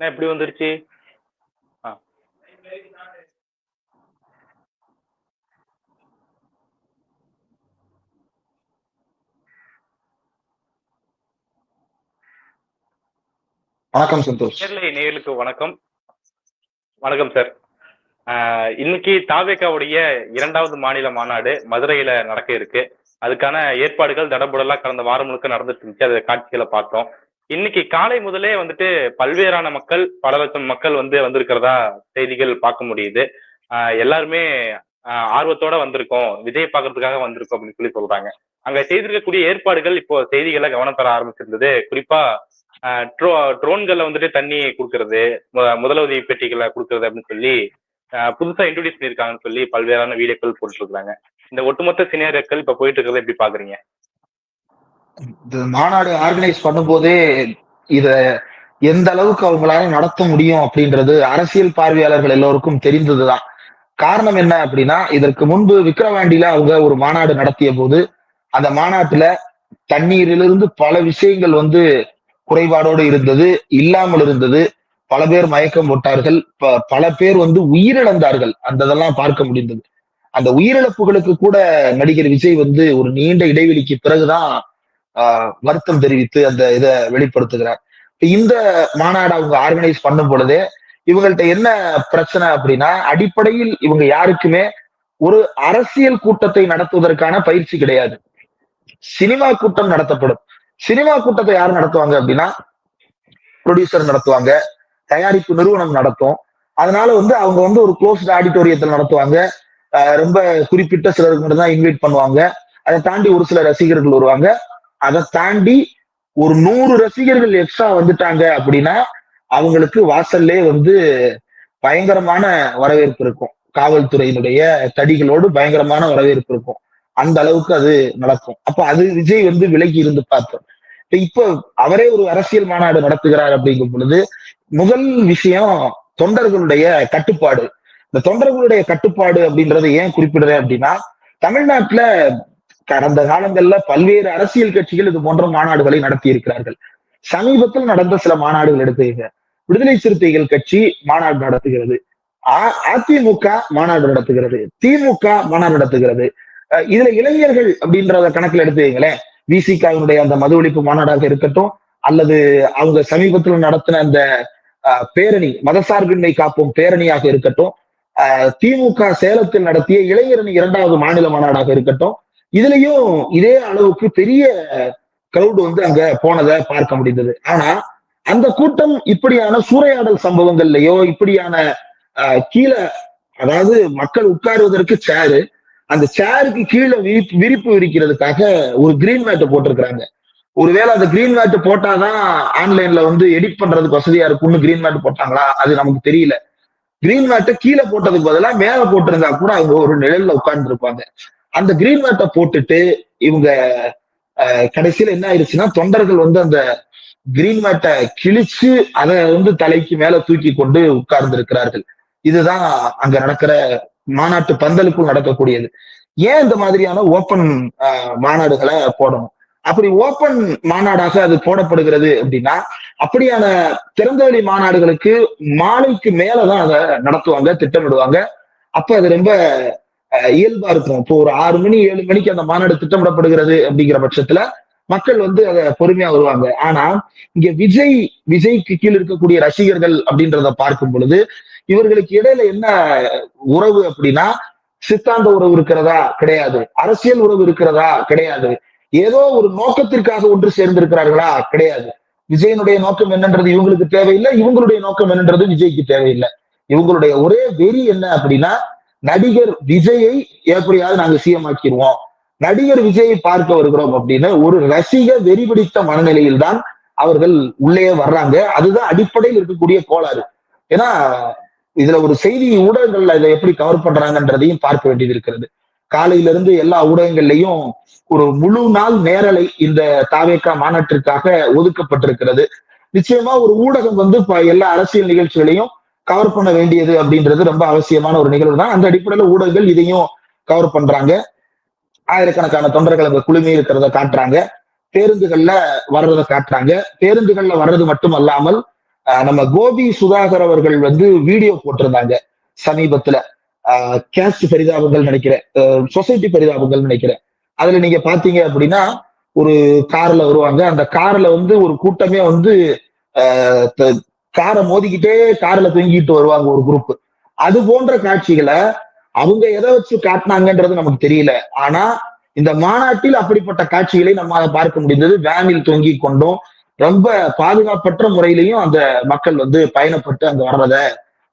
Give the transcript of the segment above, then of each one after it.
என்ன இப்படி வந்துருச்சு? ஆ. வணக்கம் சந்தோஷ். நேர்லை நேயர்களுக்கு வணக்கம். வணக்கம் சார். ஆஹ் இன்னைக்கு தாவேக்காவுடைய இரண்டாவது மாநில மாநாடு மதுரையில நடக்க இருக்கு. அதுக்கான ஏற்பாடுகள் தடபுடலா கடந்த வாரம் முழுக்க நடந்துட்டு இருந்துச்சு. அதை காட்சிகளை பார்த்தோம். இன்னைக்கு காலை முதலே வந்துட்டு பல்வேறான மக்கள் பல லட்சம் மக்கள் வந்து வந்திருக்கிறதா செய்திகள் பார்க்க முடியுது. ஆஹ் எல்லாருமே ஆஹ் ஆர்வத்தோட வந்திருக்கோம். விஜய் பார்க்கறதுக்காக வந்திருக்கோம் அப்படின்னு சொல்லி சொல்றாங்க. அங்க செய்திருக்கக்கூடிய ஏற்பாடுகள் இப்போ செய்திகளை கவனம் பெற ஆரம்பிச்சிருந்தது. குறிப்பா ஆஹ் ட்ரோ ட்ரோன்கள்ல வந்துட்டு தண்ணி கொடுக்கறது முதலுதவி பெட்டிகளை கொடுக்கறது அப்படின்னு சொல்லி புதுசா இன்ட்ரோடியூஸ் பண்ணிருக்காங்கன்னு சொல்லி பல்வேறான வீடியோக்கள் போட்டுருக்காங்க. இந்த ஒட்டுமொத்த சினேரியாக்கள் இப்ப போயிட்டு இருக்கிறத எப்படி பாக்குறீங்க? இந்த மாநாடு ஆர்கனைஸ் பண்ணும்போதே இத எந்த அளவுக்கு அவங்களால நடத்த முடியும் அப்படின்றது அரசியல் பார்வையாளர்கள் எல்லோருக்கும் தெரிந்ததுதான். காரணம் என்ன அப்படின்னா இதற்கு முன்பு விக்கிரவாண்டியில அவங்க ஒரு மாநாடு நடத்திய போது அந்த மாநாட்டுல தண்ணீரிலிருந்து பல விஷயங்கள் வந்து குறைபாடோடு இருந்தது இல்லாமல் இருந்தது. பல பேர் மயக்கம் போட்டார்கள். பல பேர் வந்து உயிரிழந்தார்கள். அந்த இதெல்லாம் பார்க்க முடிந்தது. அந்த உயிரிழப்புகளுக்கு கூட நடிகர் விஜய் வந்து ஒரு நீண்ட இடைவெளிக்கு பிறகுதான் வருத்தம் தெரிவித்து அந்த இதை வெளிப்படுத்துகிறார். இந்த மாநாடு அவங்க ஆர்கனைஸ் பண்ணும் பொழுதே இவங்கள்ட்ட என்ன பிரச்சனை அப்படின்னா அடிப்படையில் இவங்க யாருக்குமே ஒரு அரசியல் கூட்டத்தை நடத்துவதற்கான பயிற்சி கிடையாது. சினிமா கூட்டம் நடத்தப்படும். சினிமா கூட்டத்தை யார் நடத்துவாங்க அப்படின்னா ப்ரொடியூசர் நடத்துவாங்க தயாரிப்பு நிறுவனம் நடத்தும். அதனால வந்து அவங்க வந்து ஒரு க்ளோஸ்ட் ஆடிட்டோரியத்தில் நடத்துவாங்க. ரொம்ப குறிப்பிட்ட சிலருக்கு மட்டும்தான் இன்வைட் பண்ணுவாங்க. அதை தாண்டி ஒரு சில ரசிகர்கள் வருவாங்க. அதை தாண்டி ஒரு நூறு ரசிகர்கள் எக்ஸ்ட்ரா வந்துட்டாங்க அப்படின்னா அவங்களுக்கு வாசல்லே வந்து பயங்கரமான வரவேற்பு இருக்கும். காவல்துறையினுடைய தடிகளோடு பயங்கரமான வரவேற்பு இருக்கும். அந்த அளவுக்கு அது நடக்கும். அப்ப அது விஜய் வந்து விலகி இருந்து பார்த்தோம். இப்ப இப்போ அவரே ஒரு அரசியல் மாநாடு நடத்துகிறார் அப்படிங்கும் பொழுது முதல் விஷயம் தொண்டர்களுடைய கட்டுப்பாடு. இந்த தொண்டர்களுடைய கட்டுப்பாடு அப்படின்றத ஏன் குறிப்பிடுறேன் அப்படின்னா தமிழ்நாட்டுல கடந்த காலங்கள்ல பல்வேறு அரசியல் கட்சிகள் இது போன்ற மாநாடுகளை நடத்தி இருக்கிறார்கள் சமீபத்தில் நடந்த சில மாநாடுகள் எடுத்துக்கங்க. விடுதலை சிறுத்தைகள் கட்சி மாநாடு நடத்துகிறது. அதிமுக மாநாடு நடத்துகிறது. திமுக மாநாடு நடத்துகிறது. இதுல இளைஞர்கள் அப்படின்றத கணக்கில் எடுத்துக்கீங்களேன். விசிகாவினுடைய அந்த மது ஒழிப்பு மாநாடாக இருக்கட்டும் அல்லது அவங்க சமீபத்தில் நடத்தின அந்த பேரணி மதசார்பின்மை காப்போம் பேரணியாக இருக்கட்டும் திமுக சேலத்தில் நடத்திய இளைஞரணி இரண்டாவது மாநில மாநாடாக இருக்கட்டும் இதுலயும் இதே அளவுக்கு பெரிய கிரௌட் வந்து அங்க போனதை பார்க்க முடிந்தது. ஆனா அந்த கூட்டம் இப்படியான சூறையாடல் சம்பவங்கள்லயோ இப்படியான கீழே அதாவது மக்கள் உட்காருவதற்கு சேரு அந்த சேருக்கு கீழே விரிப்பு விரிப்பு விரிக்கிறதுக்காக ஒரு கிரீன் மேட்டை போட்டிருக்கிறாங்க. ஒருவேளை அந்த கிரீன் மேட் போட்டாதான் ஆன்லைன்ல வந்து எடிட் பண்றதுக்கு வசதியா இருக்கும்னு கிரீன் மேட் போட்டாங்களா? அது நமக்கு தெரியல. கிரீன் மேட்டை கீழே போட்டதுக்கு பதிலா மேல போட்டிருந்தா கூட அவங்க ஒரு நிழல்ல உட்கார்ந்து இருப்பாங்க அந்த கிரீன் மேட்டை போட்டுட்டு இவங்க அஹ், கடைசியில என்ன ஆயிடுச்சுன்னா தொண்டர்கள் வந்து அந்த கிரீன் மேட்டை கிழிச்சு அதை வந்து தலைக்கு மேல தூக்கி கொண்டு உட்கார்ந்து இருக்கிறார்கள் இதுதான் அங்க நடக்கிற மாநாட்டு பந்தலுக்குள் நடக்கக்கூடியது. ஏன் இந்த மாதிரியான ஓப்பன் மாநாடுகளை போடணும்? அப்படி ஓப்பன் மாநாடாக அது போடப்படுகிறது அப்படின்னா அப்படியான திறந்தவெளி மாநாடுகளுக்கு மாலைக்கு மேலதான் அதை நடத்துவாங்க திட்டமிடுவாங்க. அப்ப அது ரொம்ப அஹ், இயல்பா இருக்கும். இப்போ ஒரு ஆறு மணி ஏழு மணிக்கு அந்த மாநாடு திட்டமிடப்படுகிறது அப்படிங்கிற பட்சத்துல மக்கள் வந்து அதை பொறுமையா வருவாங்க. ஆனா இங்க விஜய் விஜய்க்கு கீழ் இருக்கக்கூடிய ரசிகர்கள் அப்படின்றத பார்க்கும் பொழுது இவர்களுக்கு இடையில என்ன உறவு அப்படின்னா சித்தாந்த உறவு இருக்கிறதா? கிடையாது. அரசியல் உறவு இருக்கிறதா? கிடையாது. ஏதோ ஒரு நோக்கத்திற்காக ஒன்று சேர்ந்திருக்கிறார்களா? கிடையாது. விஜயனுடைய நோக்கம் என்னன்றது இவங்களுக்கு தேவையில்லை இவங்களுடைய நோக்கம் என்னன்றது விஜய்க்கு தேவையில்லை. இவங்களுடைய ஒரே வெறி என்ன அப்படின்னா நடிகர் விஜயை எப்படியாவது நாங்க சிஎம் ஆக்கிடுவோம். நடிகர் விஜயை பார்க்க வருகிறோம் அப்படின்னு ஒரு ரசிக வெறி பிடித்த மனநிலையில் தான் அவர்கள் உள்ளே வர்றாங்க. அதுதான் அடிப்படையில் இருக்கக்கூடிய கோளாறு. ஏன்னா இதுல ஒரு செய்தி ஊடகங்கள்ல இதை எப்படி கவர் பண்றாங்கன்றதையும் பார்க்க வேண்டியது இருக்கிறது. காலையில இருந்து எல்லா ஊடகங்கள்லயும் ஒரு முழு நாள் நேரலை இந்த தாவேக்கா மாநாட்டிற்காக ஒதுக்கப்பட்டிருக்கிறது. நிச்சயமா ஒரு ஊடகம் வந்து இப்ப எல்லா அரசியல் நிகழ்ச்சிகளையும் கவர் பண்ண வேண்டியது அப்படின்றது ரொம்ப அவசியமான ஒரு நிகழ்வு தான் அந்த அடிப்படையில ஊடகங்கள் இதையும் கவர் பண்றாங்க. ஆயிரக்கணக்கான தொண்டர்கள் அங்க குழுமி இருக்கிறத காட்டுறாங்க. பேருந்துகள்ல வர்றதை காட்டுறாங்க. பேருந்துகள்ல வர்றது மட்டும் அல்லாமல் ஆஹ் நம்ம கோபி சுதாகர் அவர்கள் வந்து வீடியோ போட்டிருந்தாங்க சமீபத்துல. கேஸ்ட் பரிதாபங்கள் நினைக்கிறேன். சொசைட்டி பரிதாபங்கள் நினைக்கிறேன். அதுல நீங்க பாத்தீங்க அப்படின்னா ஒரு கார்ல வருவாங்க. அந்த கார்ல வந்து ஒரு கூட்டமே வந்து காரை மோதிக்கிட்டே கார்ல தொங்கிட்டு வருவாங்க ஒரு குரூப் அது போன்ற காட்சிகளை அவங்க எதை வச்சு காட்டினாங்கன்றது நமக்கு தெரியல. ஆனா இந்த மாநாட்டில் அப்படிப்பட்ட காட்சிகளை நம்ம பார்க்க முடிந்தது வேனில் தொங்கி கொண்டும் ரொம்ப பாதுகாப்பற்ற முறையிலையும் அந்த மக்கள் வந்து பயணப்பட்டு அங்க வர்றத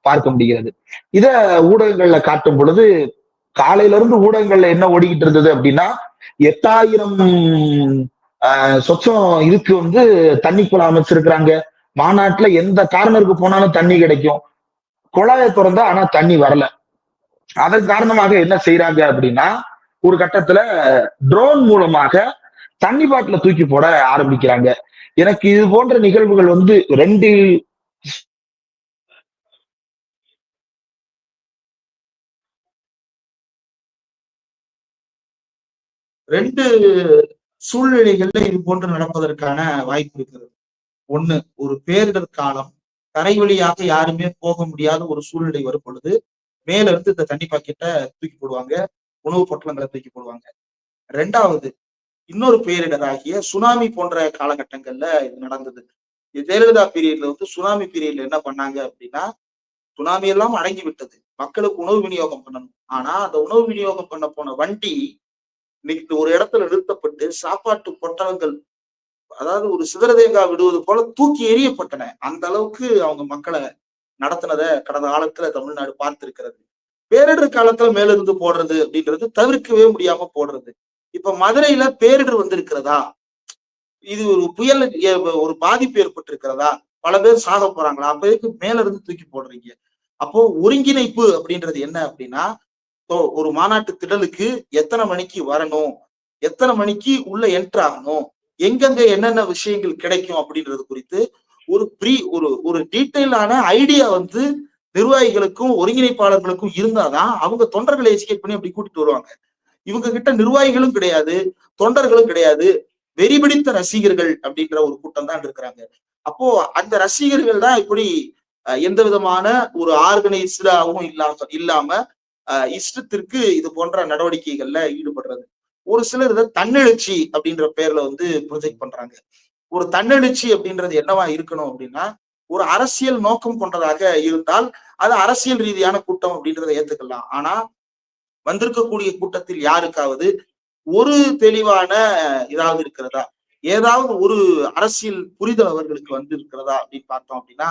பார்க்க முடிகிறது. இத ஊடகங்கள்ல காட்டும் பொழுது காலையில இருந்து ஊடகங்கள்ல என்ன ஓடிக்கிட்டு இருந்தது அப்படின்னா எட்டாயிரம் சொச்சம் இதுக்கு வந்து தண்ணி குளம் அமைச்சிருக்கிறாங்க. மாநாட்டுல எந்த கார்னருக்கு போனாலும் தண்ணி கிடைக்கும். குழாயை திறந்தா ஆனா தண்ணி வரல. அதன் காரணமாக என்ன செய்யறாங்க அப்படின்னா ஒரு கட்டத்துல ட்ரோன் மூலமாக தண்ணி பாட்டில தூக்கி போட ஆரம்பிக்கிறாங்க. எனக்கு இது போன்ற நிகழ்வுகள் வந்து ரெண்டு ரெண்டு சூழ்நிலைகள்ல இது போன்று நடப்பதற்கான வாய்ப்பு இருக்கிறது. ஒண்ணு ஒரு பேரிடர் காலம். தரை வழியாக யாருமே போக முடியாத ஒரு சூழ்நிலை வரும் பொழுது மேல இருந்து இந்த தண்ணி பாக்கெட்டை தூக்கி போடுவாங்க. உணவுப் பொட்டலங்களை தூக்கி போடுவாங்க. ரெண்டாவது இன்னொரு பேரிடராகிய சுனாமி போன்ற காலகட்டங்கள்ல இது நடந்தது. ஜெயலலிதா பீரியட்ல வந்து சுனாமி பீரியட்ல என்ன பண்ணாங்க அப்படின்னா சுனாமி எல்லாம் அடங்கி விட்டது. மக்களுக்கு உணவு விநியோகம் பண்ணணும். ஆனா அந்த உணவு விநியோகம் பண்ண போன வண்டி இன்னைக்கு ஒரு இடத்துல நிறுத்தப்பட்டு சாப்பாட்டு பொட்டலங்கள் அதாவது ஒரு சிதறதேங்காய் விடுவது போல தூக்கி எறியப்பட்டன. அந்த அளவுக்கு அவங்க மக்களை நடத்தினத கடந்த காலத்துல தமிழ்நாடு பார்த்திருக்கிறது. பேரிடர் காலத்துல மேலிருந்து போடுறது அப்படின்றது தவிர்க்கவே முடியாம போடுறது. இப்ப மதுரையில பேரிடர் வந்திருக்கிறதா? இது ஒரு புயல் ஒரு பாதிப்பு ஏற்பட்டிருக்கிறதா? பல பேர் சாக போறாங்களா? அப்ப எதுக்கு மேல இருந்து தூக்கி போடுறீங்க? அப்போ ஒருங்கிணைப்பு அப்படின்றது என்ன அப்படின்னா ஒரு மாநாட்டு திடலுக்கு எத்தனை மணிக்கு வரணும்? எத்தனை மணிக்கு உள்ள என்ட்ரு ஆகணும்? எங்கெங்க என்னென்ன விஷயங்கள் கிடைக்கும் அப்படின்றது குறித்து ஒரு ப்ரீ ஒரு ஒரு டீட்டெயிலான ஐடியா வந்து நிர்வாகிகளுக்கும் ஒருங்கிணைப்பாளர்களுக்கும் இருந்தாதான் அவங்க தொண்டர்களை எஜுகேட் பண்ணி அப்படி கூட்டிட்டு வருவாங்க. இவங்க கிட்ட நிர்வாகிகளும் கிடையாது தொண்டர்களும் கிடையாது வெறிபிடித்த ரசிகர்கள் அப்படின்ற ஒரு கூட்டம் தான் இருக்கிறாங்க. அப்போ அந்த ரசிகர்கள் தான் இப்படி எந்த விதமான ஒரு ஆர்கனைஸ்டாகவும் இல்லாம இல்லாம இஷ்டத்திற்கு இது போன்ற நடவடிக்கைகள்ல ஈடுபடுறது. ஒரு சிலர் இதை தன்னெழுச்சி அப்படின்ற பேர்ல வந்து ப்ரொஜெக்ட் பண்றாங்க. ஒரு தன்னெழுச்சி அப்படின்றது என்னவா இருக்கணும் அப்படின்னா ஒரு அரசியல் நோக்கம் கொண்டதாக இருந்தால் அது அரசியல் ரீதியான கூட்டம் அப்படின்றத ஏத்துக்கலாம். ஆனா வந்திருக்கக்கூடிய கூட்டத்தில் யாருக்காவது ஒரு தெளிவான இதாவது இருக்கிறதா? ஏதாவது ஒரு அரசியல் புரிதல் அவர்களுக்கு வந்து இருக்கிறதா அப்படின்னு பார்த்தோம் அப்படின்னா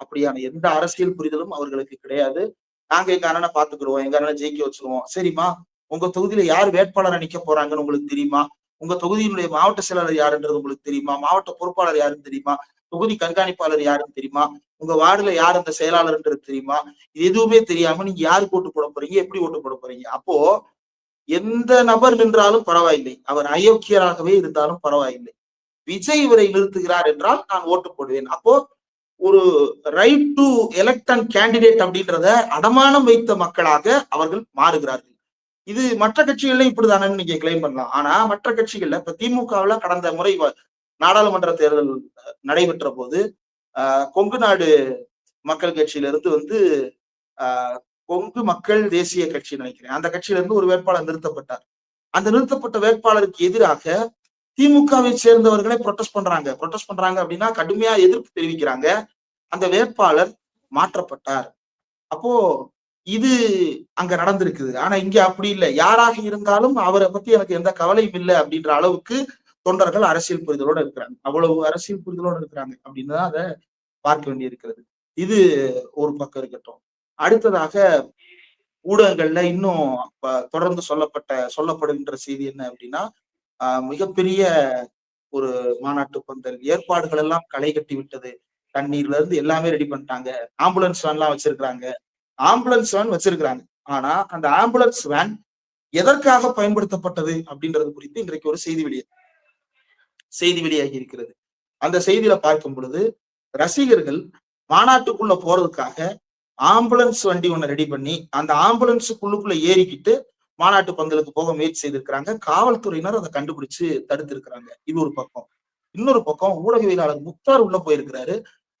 அப்படியான எந்த அரசியல் புரிதலும் அவர்களுக்கு கிடையாது. நாங்க எங்க அண்ணனை பாத்துக்கிடுவோம் எங்க அண்ணனை ஜெயிக்க வச்சுருவோம். சரிம்மா உங்க தொகுதியில யார் வேட்பாளரை நிக்க போறாங்கன்னு உங்களுக்கு தெரியுமா? உங்க தொகுதியினுடைய மாவட்ட செயலாளர் யாருன்றது உங்களுக்கு தெரியுமா? மாவட்ட பொறுப்பாளர் யாருன்னு தெரியுமா? தொகுதி கண்காணிப்பாளர் யாருன்னு தெரியுமா? உங்க வார்டுல யார் அந்த செயலாளர்ன்றது தெரியுமா? இது எதுவுமே தெரியாம நீங்க யாருக்கு ஓட்டு போட போறீங்க? எப்படி ஓட்டு போட போறீங்க? அப்போ எந்த நபர் நின்றாலும் பரவாயில்லை. அவர் அயோக்கியராகவே இருந்தாலும் பரவாயில்லை. விஜய் இவரை நிறுத்துகிறார் என்றால் நான் ஓட்டு போடுவேன். அப்போ ஒரு right to elect and candidate அப்படின்றத அடமானம் வைத்த மக்களாக அவர்கள் மாறுகிறார்கள். இது மற்ற கட்சிகள்ல இப்படிதானு நீங்க கிளைம் பண்ணலாம். ஆனா மற்ற கட்சிகள்ல இப்ப திமுகவுல கடந்த முறை நாடாளுமன்ற தேர்தல் நடைபெற்ற போது கொங்கு நாடு மக்கள் கட்சியிலிருந்து வந்து கொங்கு மக்கள் தேசிய கட்சி நினைக்கிறேன். அந்த கட்சியிலிருந்து ஒரு வேட்பாளர் நிறுத்தப்பட்டார். அந்த நிறுத்தப்பட்ட வேட்பாளருக்கு எதிராக திமுகவை சேர்ந்தவர்களே ப்ரொட்டஸ்ட் பண்றாங்க. ப்ரொட்டஸ்ட் பண்றாங்க அப்படின்னா கடுமையா எதிர்ப்பு தெரிவிக்கிறாங்க. அந்த வேட்பாளர் மாற்றப்பட்டார். அப்போ இது அங்க நடந்திருக்குது. ஆனா இங்க அப்படி இல்லை. யாராக இருந்தாலும் அவரை பத்தி எனக்கு எந்த கவலையும் இல்லை அப்படின்ற அளவுக்கு தொண்டர்கள் அரசியல் புரிதலோட இருக்கிறாங்க. அவ்வளவு அரசியல் புரிதலோட இருக்கிறாங்க அப்படின்னு தான் அதை பார்க்க வேண்டி இருக்கிறது இது ஒரு பக்கம் இருக்கட்டும். அடுத்ததாக ஊடகங்கள்ல இன்னும் தொடர்ந்து சொல்லப்பட்ட சொல்லப்படுகின்ற செய்தி என்ன அப்படின்னா மிகப்பெரிய ஒரு மாநாட்டு பந்தல் ஏற்பாடுகள் எல்லாம் களை கட்டி விட்டது. தண்ணீர்ல இருந்து எல்லாமே ரெடி பண்ணிட்டாங்க. ஆம்புலன்ஸ் வேன் எல்லாம் வச்சிருக்கிறாங்க. ஆம்புலன்ஸ் வேன் வச்சிருக்கிறாங்க. ஆனா அந்த ஆம்புலன்ஸ் வேன் எதற்காக பயன்படுத்தப்பட்டது அப்படின்றது குறித்து இன்றைக்கு ஒரு செய்தி வெளியே செய்தி வெளியாகி இருக்கிறது. அந்த செய்தியில பார்க்கும் பொழுது ரசிகர்கள் மாநாட்டுக்குள்ள போறதுக்காக ஆம்புலன்ஸ் வண்டி ஒன்று ரெடி பண்ணி அந்த ஆம்புலன்ஸுக்குள்ளுக்குள்ள ஏறிக்கிட்டு மாநாட்டு பந்தலுக்கு போக முயற்சி செய்திருக்கிறாங்க. காவல்துறையினர் அதை கண்டுபிடிச்சு தடுத்திருக்கிறாங்க. இது ஒரு பக்கம். இன்னொரு பக்கம் ஊடகவியலாளர் முக்தார் உள்ள போயிருக்கிறாரு.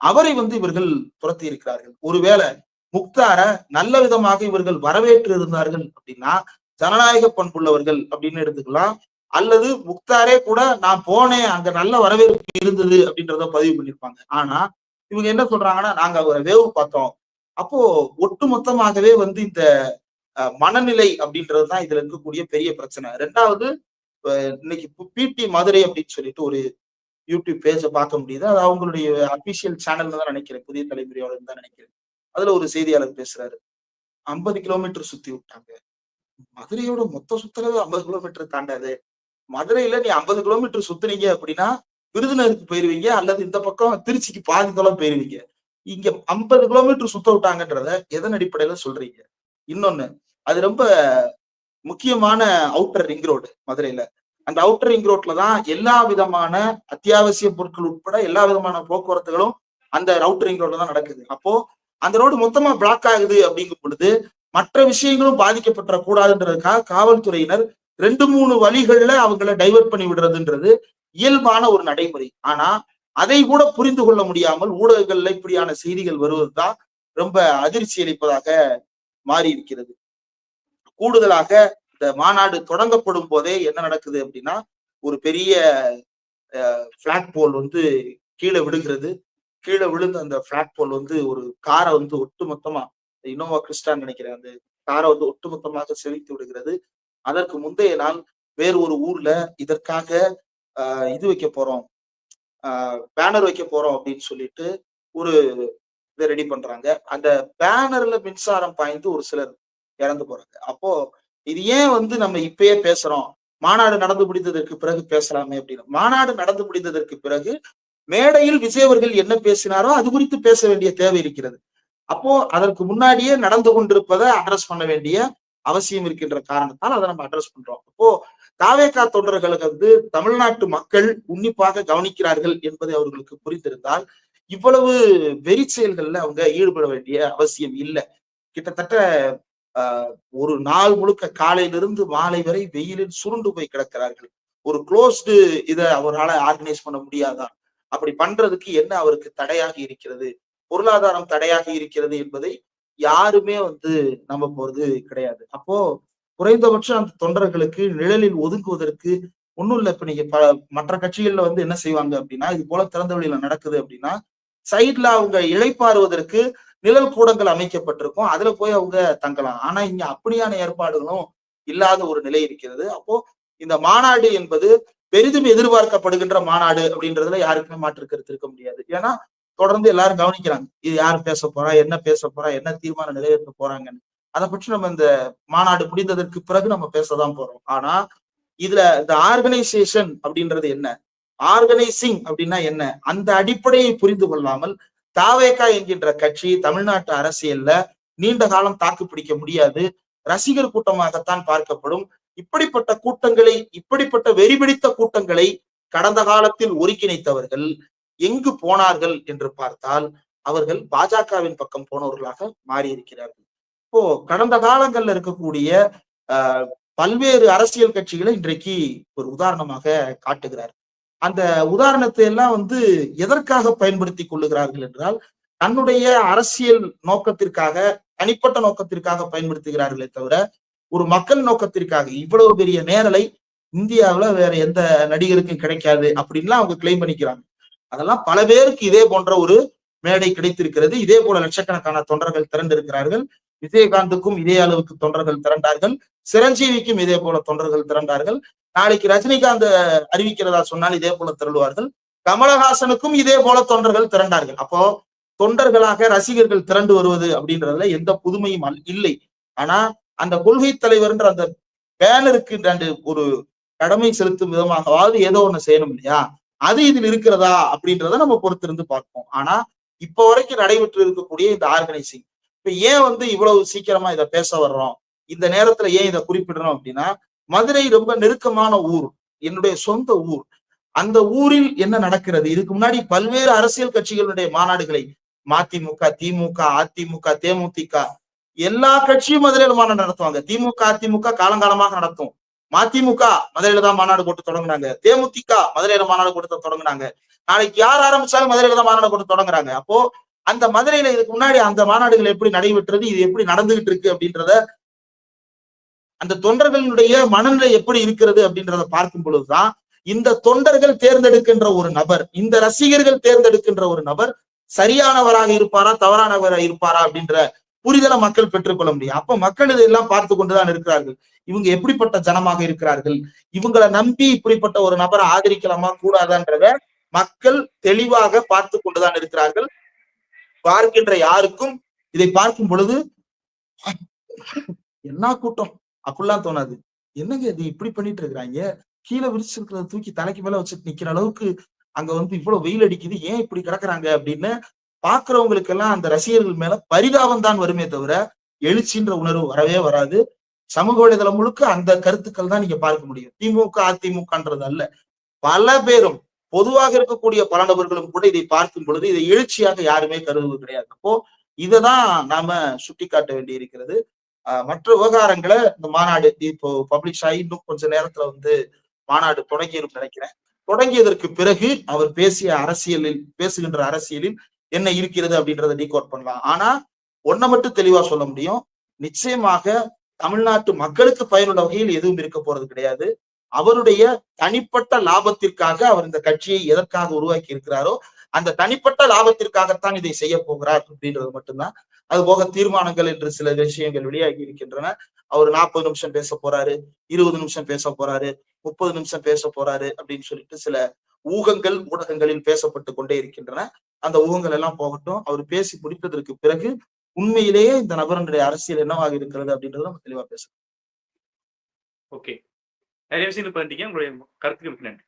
அவரை வந்து இவர்கள் துரத்தி இருக்கிறார்கள். ஒருவேளை முக்தார நல்ல விதமாக இவர்கள் வரவேற்று இருந்தார்கள் அப்படின்னா ஜனநாயக பண்புள்ளவர்கள் அப்படின்னு எடுத்துக்கலாம். அல்லது முக்தாரே கூட நான் போனேன் அங்க நல்ல வரவேற்பு இருந்தது அப்படின்றத பதிவு பண்ணிருப்பாங்க ஆனா இவங்க என்ன சொல்றாங்கன்னா நாங்க அவரை வேவு பார்த்தோம். அப்போ ஒட்டுமொத்தமாகவே வந்து இந்த மனநிலை அப்படின்றதுதான் இதுல இருக்கக்கூடிய பெரிய பிரச்சனை. ரெண்டாவது இன்னைக்கு பிடி மதுரை அப்படின்னு சொல்லிட்டு ஒரு யூடியூப் பேஜை பார்க்க முடியுது. அது அவங்களுடைய அபிஷியல் சேனல்ல தான் நினைக்கிறேன். புதிய தலைமுறையோட தான் நினைக்கிறேன். அதுல ஒரு செய்தியாளர் பேசுறாரு. ஐம்பது கிலோமீட்டர் சுத்தி விட்டாங்க. மதுரையோட மொத்த சுத்துறது ஐம்பது கிலோமீட்டர் தாண்டாது மதுரையில நீ ஐம்பது கிலோமீட்டர் சுத்துனீங்க அப்படின்னா விருதுநகருக்கு போயிருவீங்க அல்லது இந்த பக்கம் திருச்சிக்கு பாதி தூரம் போயிருவீங்க. இங்க ஐம்பது கிலோமீட்டர் சுத்த விட்டாங்கன்றத எதன் அடிப்படையில சொல்றீங்க? இன்னொன்னு அது ரொம்ப முக்கியமான அவுட்டர் ரிங் ரோடு மதுரையில. அந்த அவுட்டர் ரிங் ரோட்ல தான் எல்லா விதமான அத்தியாவசிய பொருட்கள் உட்பட எல்லா விதமான போக்குவரத்துகளும் அந்த அவுட்டர் ரிங் ரோட்ல தான் நடக்குது. அப்போ அந்த ரோடு மொத்தமா பிளாக் ஆகுது அப்படிங்கும் பொழுது மற்ற விஷயங்களும் பாதிக்கப்பட்ட கூடாதுன்றதுக்காக காவல்துறையினர் ரெண்டு மூணு வழிகள்ல அவங்கள டைவர்ட் பண்ணி விடுறதுன்றது இயல்பான ஒரு நடைமுறை. ஆனா அதை கூட புரிந்து கொள்ள முடியாமல் ஊடகங்கள்ல இப்படியான செய்திகள் வருவதுதான் ரொம்ப அதிர்ச்சி அளிப்பதாக மாறி இருக்கிறது கூடுதலாக இந்த மாநாடு தொடங்கப்படும் போதே என்ன நடக்குது அப்படின்னா ஒரு பெரிய பிளாக் போல் வந்து கீழே விழுகிறது. கீழே விழுந்த அந்த பிளாக் போல் வந்து ஒரு காரை வந்து ஒட்டுமொத்தமா இனோவா கிறிஸ்டான்னு நினைக்கிறேன் அந்த காரை வந்து ஒட்டுமொத்தமாக செலுத்தி விடுகிறது. அதற்கு முந்தைய நாள் வேறு ஒரு ஊர்ல இதற்காக ஆஹ் இது வைக்க போறோம் பேனர் வைக்க போறோம் அப்படின்னு சொல்லிட்டு ஒரு இதை ரெடி பண்றாங்க. அந்த பேனர்ல மின்சாரம் பாய்ந்து ஒரு சிலர் இறந்து போறாங்க. அப்போ இது ஏன் வந்து நம்ம இப்பயே பேசுறோம்? மாநாடு நடந்து முடிந்ததற்கு பிறகு பேசலாமே அப்படின்னு. மாநாடு நடந்து முடிந்ததற்கு பிறகு மேடையில் விஜய் அவர்கள் என்ன பேசினாரோ அது குறித்து பேச வேண்டிய தேவை இருக்கிறது. அப்போ அதற்கு முன்னாடியே நடந்து கொண்டிருப்பதை அட்ரஸ் பண்ண வேண்டிய அவசியம் இருக்கின்ற காரணத்தால் அதை நம்ம அட்ரஸ் பண்றோம். அப்போ தாவேகா தொண்டர்களுக்கு வந்து தமிழ்நாட்டு மக்கள் உன்னிப்பாக கவனிக்கிறார்கள் என்பதை அவர்களுக்கு புரிந்திருந்தால் இவ்வளவு வெறி செயல்கள்ல அவங்க ஈடுபட வேண்டிய அவசியம் இல்லை. கிட்டத்தட்ட ஒரு நாள் முழுக்க காலையிலிருந்து மாலை வரை வெயிலில் சுருண்டு போய் கிடக்கிறார்கள். ஒரு க்ளோஸ்டு இதை அவரால் ஆர்கனைஸ் பண்ண முடியாதா? அப்படி பண்றதுக்கு என்ன அவருக்கு தடையாக இருக்கிறது? பொருளாதாரம் தடையாக இருக்கிறது என்பதை யாருமே வந்து நம்ப போறது கிடையாது. அப்போ குறைந்தபட்சம் அந்த தொண்டர்களுக்கு நிழலில் ஒதுங்குவதற்கு ஒண்ணும் இல்ல. இப்ப நீங்க மற்ற கட்சிகள்ல வந்து என்ன செய்வாங்க அப்படின்னா இது போல திறந்த வழியில நடக்குது அப்படின்னா சைட்ல அவங்க இழைப்பாறுவதற்கு நிழல் கூடங்கள் அமைக்கப்பட்டிருக்கும். அதுல போய் அவங்க தங்கலாம். ஆனா இங்க அப்படியான ஏற்பாடுகளும் இல்லாத ஒரு நிலை இருக்கிறது. அப்போ இந்த மாநாடு என்பது பெரிதும் எதிர்பார்க்கப்படுகின்ற மாநாடு அப்படின்றதுல யாருக்குமே மாற்று கருத்து இருக்க முடியாது. ஏன்னா தொடர்ந்து எல்லாரும் கவனிக்கிறாங்க. இது யார் பேச போறா? என்ன பேச போறா? என்ன தீர்மானம் நிறைவேற்ற போறாங்கன்னு. அதை பற்றி நம்ம இந்த மாநாடு முடிந்ததற்கு பிறகு நம்ம பேசதான் போறோம். ஆனா இதுல இந்த ஆர்கனைசேஷன் அப்படின்றது என்ன? ஆர்கனைசிங் அப்படின்னா என்ன? அந்த அடிப்படையை புரிந்து கொள்ளாமல் தாவேகா என்கின்ற கட்சி தமிழ்நாட்டு அரசியல்ல நீண்ட காலம் தாக்கு பிடிக்க முடியாது. ரசிகர் கூட்டமாகத்தான் பார்க்கப்படும். இப்படிப்பட்ட கூட்டங்களை இப்படிப்பட்ட வெறிபிடித்த கூட்டங்களை கடந்த காலத்தில் ஒருங்கிணைத்தவர்கள் எங்கு போனார்கள் என்று பார்த்தால் அவர்கள் பாஜகவின் பக்கம் போனவர்களாக மாறி இருக்கிறார்கள் இப்போ கடந்த காலங்கள்ல இருக்கக்கூடிய ஆஹ் பல்வேறு அரசியல் கட்சிகளை இன்றைக்கு ஒரு உதாரணமாக காட்டுகிறார். அந்த உதாரணத்தை எல்லாம் வந்து எதற்காக பயன்படுத்தி கொள்ளுகிறார்கள் என்றால் தன்னுடைய அரசியல் நோக்கத்திற்காக தனிப்பட்ட நோக்கத்திற்காக பயன்படுத்துகிறார்களே தவிர ஒரு மக்கள் நோக்கத்திற்காக இவ்வளவு பெரிய நேரலை இந்தியாவில வேற எந்த நடிகருக்கும் கிடைக்காது அப்படின்லாம் அவங்க கிளைம் பண்ணிக்கிறாங்க. அதெல்லாம் பல பேருக்கு இதே போன்ற ஒரு மேடை கிடைத்திருக்கிறது. இதே போல லட்சக்கணக்கான தொண்டர்கள் திரண்டிருக்கிறார்கள். விஜயகாந்துக்கும் இதே அளவுக்கு தொண்டர்கள் திரண்டார்கள். சிரஞ்சீவிக்கும் இதே போல தொண்டர்கள் திரண்டார்கள். நாளைக்கு ரஜினிகாந்த் அறிவிக்கிறதா சொன்னால் இதே போல திரளுவார்கள். கமலஹாசனுக்கும் இதே போல தொண்டர்கள் திரண்டார்கள். அப்போ தொண்டர்களாக ரசிகர்கள் திரண்டு வருவது அப்படின்றதுல எந்த புதுமையும் இல்லை. ஆனா அந்த கொள்கை தலைவர்ன்ற அந்த பேனருக்கு ரெண்டு ஒரு கடமை செலுத்தும் விதமாகவாவது ஏதோ ஒண்ணு செய்யணும் இல்லையா? அது இதில் இருக்கிறதா அப்படின்றத நம்ம பொறுத்திருந்து பார்ப்போம். ஆனா இப்ப வரைக்கும் நடைபெற்று இருக்கக்கூடிய இந்த ஆர்கனைசிங். இப்ப ஏன் வந்து இவ்வளவு சீக்கிரமா இதை பேச வர்றோம்? இந்த நேரத்துல ஏன் இதை குறிப்பிடுறோம் அப்படின்னா மதுரை ரொம்ப நெருக்கமான ஊர் என்னுடைய சொந்த ஊர். அந்த ஊரில் என்ன நடக்கிறது? இதுக்கு முன்னாடி பல்வேறு அரசியல் கட்சிகளுடைய மாநாடுகளை மதிமுக திமுக அதிமுக தேமுதிக எல்லா கட்சியும் மதுரையில் மாநாடு நடத்துவாங்க. திமுக அதிமுக காலங்காலமாக நடத்தும். மதிமுக மதுரையில தான் மாநாடு போட்டு தொடங்குனாங்க. தேமுதிக மதுரையில மாநாடு போட்டு தொடங்குனாங்க. நாளைக்கு யார் ஆரம்பிச்சாலும் மதுரையில தான் மாநாடு போட்டு தொடங்குறாங்க. அப்போ அந்த மதுரையில இதுக்கு முன்னாடி அந்த மாநாடுகள் எப்படி நடைபெற்றது? இது எப்படி நடந்துகிட்டு இருக்கு அப்படின்றத அந்த தொண்டர்களுடைய மனநிலை எப்படி இருக்கிறது அப்படின்றத பார்க்கும் பொழுதுதான் இந்த தொண்டர்கள் தேர்ந்தெடுக்கின்ற ஒரு நபர் இந்த ரசிகர்கள் தேர்ந்தெடுக்கின்ற ஒரு நபர் சரியானவராக இருப்பாரா தவறானவராக இருப்பாரா அப்படின்ற புரிதலை மக்கள் பெற்றுக்கொள்ள முடியும். அப்ப மக்கள் இதெல்லாம் பார்த்து கொண்டுதான் இருக்கிறார்கள். இவங்க எப்படிப்பட்ட ஜனமாக இருக்கிறார்கள்? இவங்களை நம்பி இப்படிப்பட்ட ஒரு நபரை ஆதரிக்கலாமா கூடாதான்றத மக்கள் தெளிவாக பார்த்து கொண்டுதான் இருக்கிறார்கள். பார்க்கின்ற யாருக்கும் இதை பார்க்கும் பொழுது என்ன கூட்டம்? அப்படிலாம் தோணாது. என்னங்க இது? இப்படி பண்ணிட்டு இருக்கிறாங்க. கீழே விரிச்சிருக்கிறத தூக்கி தலைக்கு மேல வச்சுட்டு நிக்கிற அளவுக்கு அங்க வந்து இவ்வளவு வெயில் அடிக்குது. ஏன் இப்படி கிடக்குறாங்க அப்படின்னு பாக்குறவங்களுக்கு எல்லாம் அந்த ரசிகர்கள் மேல பரிதாபம் தான் வருமே தவிர எழுச்சின்ற உணர்வு வரவே வராது. சமூக வலைதளம் முழுக்க அந்த கருத்துக்கள் தான் நீங்க பார்க்க முடியும். திமுக அதிமுகன்றது அல்ல. பல பேரும் பொதுவாக இருக்கக்கூடிய பல நபர்களும் கூட இதை பார்க்கும் பொழுது இதை எழுச்சியாக யாருமே கருதுவது கிடையாது. அப்போ இததான் நாம சுட்டிக்காட்ட வேண்டி இருக்கிறது மற்ற விவகாரங்களை இந்த மாநாடு இப்போ பப்ளிஷ் ஆகி இன்னும் கொஞ்ச நேரத்துல வந்து மாநாடு தொடங்கிடும் நினைக்கிறேன். தொடங்கியதற்கு பிறகு அவர் பேசிய அரசியலில் பேசுகின்ற அரசியலில் என்ன இருக்கிறது அப்படின்றத டீகோட் பண்ணலாம். ஆனா ஒன்ன மட்டும் தெளிவா சொல்ல முடியும். நிச்சயமாக தமிழ்நாட்டு மக்களுக்கு பயனுள்ள வகையில் எதுவும் இருக்க போறது கிடையாது. அவருடைய தனிப்பட்ட லாபத்திற்காக அவர் இந்த கட்சியை எதற்காக உருவாக்கி இருக்கிறாரோ அந்த தனிப்பட்ட லாபத்திற்காகத்தான் இதை செய்ய போகிறார் அப்படின்றது மட்டும்தான். அது போக தீர்மானங்கள் என்று சில விஷயங்கள் வெளியாகி இருக்கின்றன. அவர் நாற்பது நிமிஷம் பேச போறாரு இருபது நிமிஷம் பேச போறாரு முப்பது நிமிஷம் பேச போறாரு அப்படின்னு சொல்லிட்டு சில ஊகங்கள் ஊடகங்களில் பேசப்பட்டு கொண்டே இருக்கின்றன. அந்த ஊகங்கள் எல்லாம் போகட்டும். அவர் பேசி முடித்ததற்கு பிறகு உண்மையிலேயே இந்த நபருடைய அரசியல் என்னவாக இருக்கிறது அப்படின்றத நம்ம தெளிவா பேசுறோம் ஓகே. நிறைய விஷயங்கள் பண்ணிட்டீங்க உங்களுடைய கருத்துக்கு நன்றி.